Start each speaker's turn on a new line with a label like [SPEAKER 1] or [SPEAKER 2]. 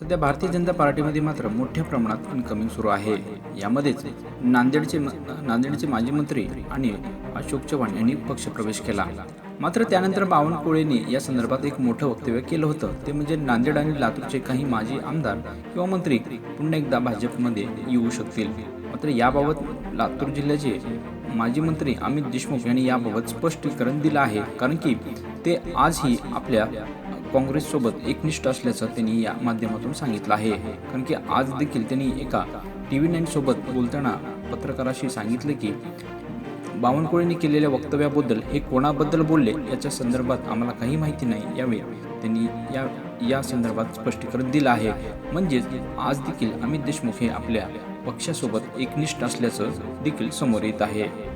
[SPEAKER 1] सध्या भारतीय जनता पार्टीमध्ये मात्र मोठ्या प्रमाणात इनकमिंग सुरू आहे. यामध्येच नांदेडचे नांदेडचे माजी मंत्री आणि अशोक चव्हाण यांनी पक्षप्रवेश केला. मात्र त्यानंतर बावनकुळेंनी या संदर्भात एक मोठं वक्तव्य केलं होतं. ते म्हणजे नांदेड आणि लातूरचे काही माजी आमदार किंवा मंत्री पुन्हा एकदा भाजपमध्ये येऊ शकतील. मात्र याबाबत लातूर जिल्ह्याचे माजी मंत्री अमित देशमुख यांनी याबाबत स्पष्टीकरण दिलं आहे. कारण की ते आजही आपल्या काँग्रेससोबत एकनिष्ठ असल्याचं त्यांनी या माध्यमातून सांगितलं आहे. कारण की आज देखील त्यांनी एका टी व्ही नाईन सोबत बोलताना पत्रकाराशी सांगितले की बावनकुळेंनी केलेल्या वक्तव्याबद्दल हे कोणाबद्दल बोलले याच्या संदर्भात आम्हाला काही माहिती नाही. यावेळी त्यांनी या या संदर्भात स्पष्टीकरण दिलं आहे. म्हणजेच आज देखील अमित देशमुख हे आपल्या पक्षासोबत एकनिष्ठ असल्याचं देखील समोर येत आहे.